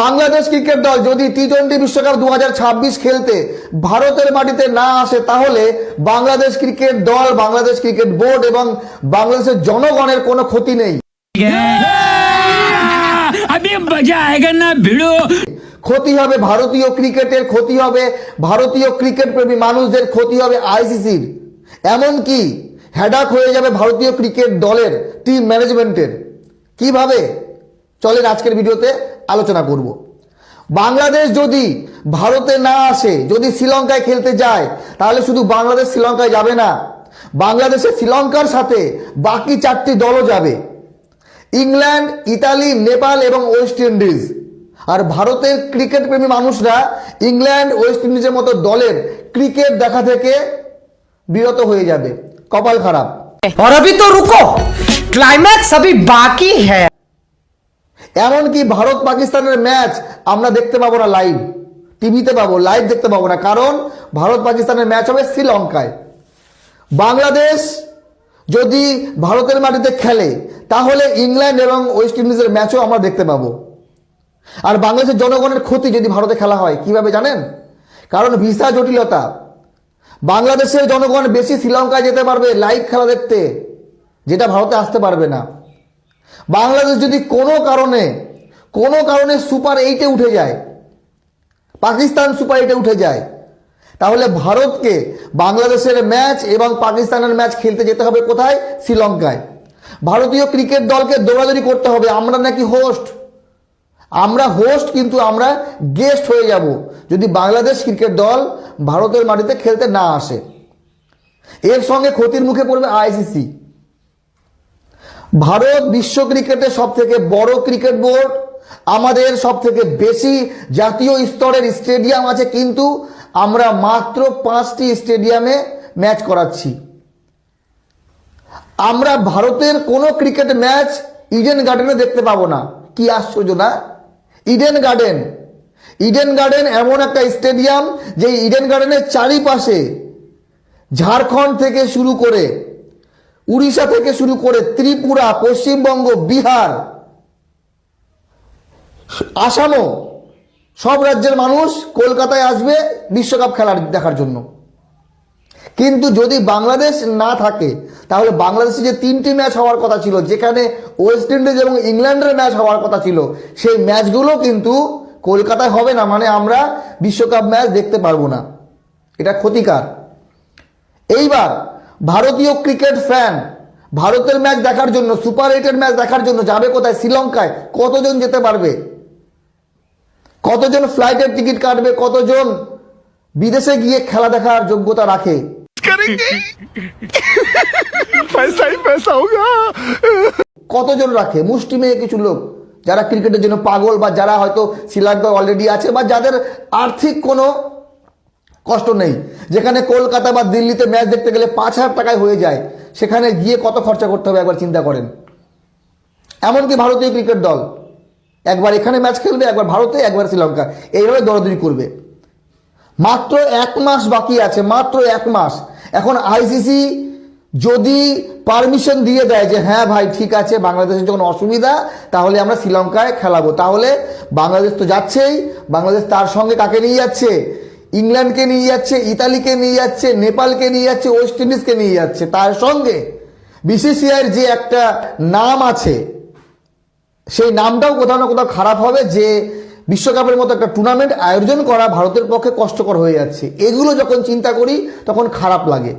Bangladesh cricket দল যদি T twenty বিশ্বকাপ দু হাজার ছাব্বিশ খেলতে ভারতের মাটিতে না আসে তাহলে বাংলাদেশ ক্রিকেট দল বাংলাদেশ ক্রিকেট বোর্ড এবং বাংলাদেশের জনগণের কোনো ক্ষতি নেই। ক্ষতি হবে ভারতীয় ক্রিকেটের ক্ষতি হবে ভারতীয় ক্রিকেট প্রেমী মানুষদের ক্ষতি হবে আইসিসির এমনকি হ্যাডাক হয়ে যাবে ভারতীয় ক্রিকেট দলের টিম ম্যানেজমেন্টের কীভাবে? চলেন আজকের ভিডিওতে আলোচনা করব বাংলাদেশ যদি ভারতে না আসে যদি শ্রীলঙ্কায় খেলতে যায় তাহলে শুধু বাংলাদেশ শ্রীলঙ্কায় যাবে না বাংলাদেশের শ্রীলঙ্কার সাথে বাকি চারটি দলও যাবে ইংল্যান্ড ইতালি নেপাল এবং ওয়েস্ট ইন্ডিজ আর ভারতের ক্রিকেট প্রেমী মানুষরা ইংল্যান্ড ওয়েস্ট ইন্ডিজের মতো দলের ক্রিকেট দেখা থেকে বিরত হয়ে যাবে কপাল খারাপ और अभी तो रुको क्लाइमैक्स अभी बाकी है এমনকি ভারত পাকিস্তানের ম্যাচ আমরা দেখতে পাবো না লাইভ টিভিতে পাবো লাইভ দেখতে পাবো না। কারণ ভারত পাকিস্তানের ম্যাচ হবে শ্রীলঙ্কায়। বাংলাদেশ যদি ভারতের মাটিতে খেলে, তাহলে ইংল্যান্ড এবং ওয়েস্ট ইন্ডিজের ম্যাচও আমরা দেখতে পাবো। আর বাংলাদেশের জনগণের ক্ষতি যদি ভারতে খেলা হয়, কীভাবে জানেন? কারণ ভিসা জটিলতা। বাংলাদেশের জনগণ বেশি শ্রীলঙ্কায় যেতে পারবে লাইভ খেলা দেখতে, যেটা ভারতে আসতে পারবে না। বাংলাদেশ যদি কোনো কারণে কোনো কারণে সুপার এইটে উঠে যায়, পাকিস্তান সুপার এইটে উঠে যায়, তাহলে ভারতকে বাংলাদেশের ম্যাচ এবং পাকিস্তানের ম্যাচ খেলতে যেতে হবে কোথায়? শ্রীলঙ্কায়। ভারতীয় ক্রিকেট দলকে দৌড়াদৌড়ি করতে হবে। আমরা নাকি হোস্ট আমরা হোস্ট কিন্তু আমরা গেস্ট হয়ে যাব। যদি বাংলাদেশ ক্রিকেট দল ভারতের মাটিতে খেলতে না আসে। এর সঙ্গে ক্ষতির মুখে পড়বে আইসিসি ভারত বিশ্ব ক্রিকেটের সব থেকে বড় ক্রিকেট বোর্ড, আমাদের সব থেকে বেশি জাতীয় স্তরের স্টেডিয়াম আছে, কিন্তু আমরা মাত্র পাঁচটি স্টেডিয়ামে ম্যাচ করাচ্ছি। আমরা ভারতের কোনো ক্রিকেট ম্যাচ ইডেন গার্ডেনে দেখতে পাবো না। কি আশ্চর্য না? ইডেন গার্ডেন ইডেন গার্ডেন এমন একটা স্টেডিয়াম যে ইডেন গার্ডেনের চারিপাশে ঝাড়খণ্ড থেকে শুরু করে উড়িষ্যা থেকে শুরু করে ত্রিপুরা, পশ্চিমবঙ্গ, বিহার, আসামও সব রাজ্যের মানুষ কলকাতায় আসবে বিশ্বকাপ খেলার দেখার জন্য। কিন্তু যদি বাংলাদেশ না থাকে, তাহলে বাংলাদেশে যে তিনটি ম্যাচ হওয়ার কথা ছিল, যেখানে ওয়েস্ট ইন্ডিজ এবং ইংল্যান্ডের ম্যাচ হওয়ার কথা ছিল, সেই ম্যাচগুলো কিন্তু কলকাতায় হবে না মানে আমরা বিশ্বকাপ ম্যাচ দেখতে পারব না। এটা ক্ষতিকার। এইবার ভারতীয় ক্রিকেট ফ্যান। ভারতের ম্যাচ দেখার জন্য সুপার এইটের ম্যাচ দেখার জন্য যাবে কোথায়? শ্রীলঙ্কায়। কতজন যেতে পারবে? কতজন ফ্লাইটের টিকিট কাটবে? কতজন বিদেশে গিয়ে খেলা দেখার যোগ্যতা রাখে? কতজন রাখে? মুষ্টিমেয় কিছু লোক যারা ক্রিকেটের জন্য পাগল বা যারা হয়তো শ্রীলঙ্কায় অলরেডি আছে বা যাদের আর্থিক কোনো কষ্ট নেই। যেখানে কলকাতা বা দিল্লিতে ম্যাচ দেখতে গেলে পাঁচ হাজার টাকায় হয়ে যায়, সেখানে গিয়ে কত খরচা করতে হবে একবার চিন্তা করেন। এমনকি ভারতীয় ক্রিকেট দল, একবার এখানে ম্যাচ খেলবে, একবার ভারতে, একবার শ্রীলঙ্কা, এইভাবে দৌড়াদৌড়ি করবে। মাত্র এক মাস বাকি আছে, মাত্র এক মাস। এখন আইসিসি যদি পারমিশন দিয়ে দেয় যে হ্যাঁ ভাই, ঠিক আছে, বাংলাদেশের যখন অসুবিধা, তাহলে আমরা শ্রীলঙ্কায় খেলাবো। তাহলে বাংলাদেশ তো যাচ্ছেই, বাংলাদেশ তার সঙ্গে কাকে নিয়ে যাচ্ছে? ইংল্যান্ডকে নিয়ে যাচ্ছে, ইতালিকে নিয়ে যাচ্ছে, নেপালকে নিয়ে যাচ্ছে, ওয়েস্ট ইন্ডিজকে নিয়ে যাচ্ছে। তার সঙ্গে বিসিসিআইয়ের যে একটা নাম আছে, সেই নামটাও কোথাও না কোথাও খারাপ হবে যে বিশ্বকাপের মতো একটা টুর্নামেন্ট আয়োজন করা ভারতের পক্ষে কষ্টকর হয়ে যাচ্ছে। এগুলো যখন চিন্তা করি, তখন খারাপ লাগে।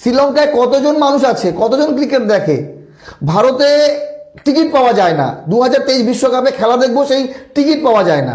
শ্রীলঙ্কায় কতজন মানুষ আছে, কতজন ক্রিকেট দেখে? ভারতে টিকিট পাওয়া যায় না। দু বিশ্বকাপে খেলা দেখব, সেই টিকিট পাওয়া যায় না।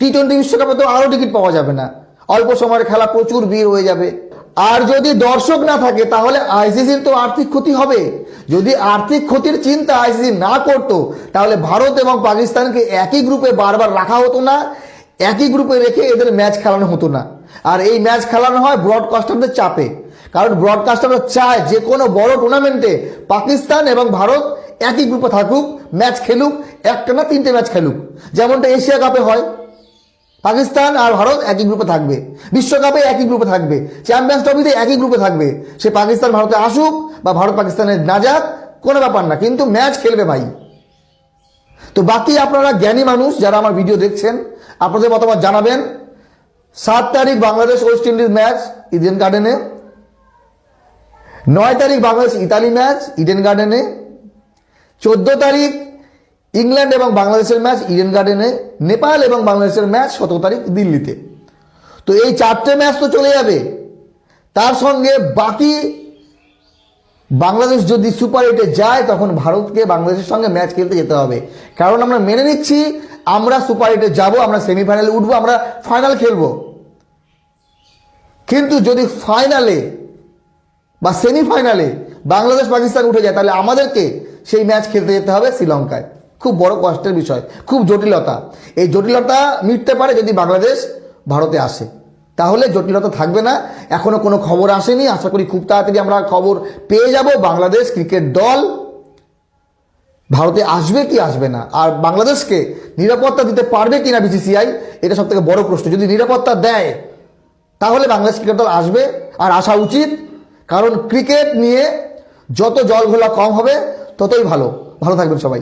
টি টোয়েন্টি বিশ্বকাপে তো আরও টিকিট পাওয়া যাবে না। অল্প সময়ের খেলা প্রচুর ভিড় হয়ে যাবে। আর যদি দর্শক না থাকে, তাহলে আইসিসির তো আর্থিক ক্ষতি হবে। যদি আর্থিক ক্ষতির চিন্তা আইসিসি না করতো, তাহলে ভারত এবং পাকিস্তানকে একই গ্রুপে বারবার রাখা হতো না, একই গ্রুপে রেখে এদের ম্যাচ খেলানো হতো না। আর এই ম্যাচ খেলানো হয় ব্রডকাস্টারদের চাপে। কারণ ব্রডকাস্টাররা চায় যে কোনো বড় টুর্নামেন্টে পাকিস্তান এবং ভারত একই গ্রুপে থাকুক, ম্যাচ খেলুক, একটা না তিনটে ম্যাচ খেলুক। যেমনটা এশিয়া কাপে হয়। পাকিস্তান আর ভারত একই গ্রুপে থাকবে। বিশ্বকাপে একই গ্রুপে থাকবে। চ্যাম্পিয়ন্স ট্রফিতে একই গ্রুপে থাকবে। সে পাকিস্তান ভারতে আসুক বা ভারত পাকিস্তানে না যাক, কোনো ব্যাপার না, কিন্তু ম্যাচ খেলবে ভাই। তো বাকি আপনারা জ্ঞানী মানুষ যারা আমার ভিডিও দেখছেন, আপনাদের মতামত জানাবেন। সাত তারিখ Bangladesh West Indies match Eden গার্ডেনে নয় তারিখ বাংলাদেশ ইতালি ম্যাচ ইডেন গার্ডেনে চোদ্দ তারিখ ইংল্যান্ড এবং বাংলাদেশের ম্যাচ ইডেন গার্ডেনে নেপাল এবং বাংলাদেশের ম্যাচ সতেরো তারিখ দিল্লিতে। তো এই চারটে ম্যাচ তো চলে যাবে। তার সঙ্গে বাকি বাংলাদেশ যদি সুপার এইটে যায়, তখন ভারতকে বাংলাদেশের সঙ্গে ম্যাচ খেলতে যেতে হবে। কারণ আমরা মেনে নিচ্ছি, আমরা সুপার এইটে যাব, আমরা সেমিফাইনালে উঠবো, আমরা ফাইনাল খেলব। কিন্তু যদি ফাইনালে বা সেমিফাইনালে বাংলাদেশ পাকিস্তান উঠে যায়, তাহলে আমাদেরকে সেই ম্যাচ খেলতে যেতে হবে শ্রীলঙ্কায়। খুব বড় কষ্টের বিষয়, খুব জটিলতা। এই জটিলতা মিটতে পারে যদি বাংলাদেশ ভারতে আসে। তাহলে জটিলতা থাকবে না। এখনও কোনো খবর আসেনি। আশা করি খুব তাড়াতাড়ি আমরা খবর পেয়ে যাব। বাংলাদেশ ক্রিকেট দল ভারতে আসবে কি আসবে না? আর বাংলাদেশকে নিরাপত্তা দিতে পারবে কি না বিসিসিআই এটা সব থেকে বড় প্রশ্ন। যদি নিরাপত্তা দেয়, তাহলে বাংলাদেশ ক্রিকেট দল আসবে। আর আসা উচিত, কারণ ক্রিকেট নিয়ে যত জল ঘোলা কম হবে, ততই ভালো। ভালো থাকবেন সবাই।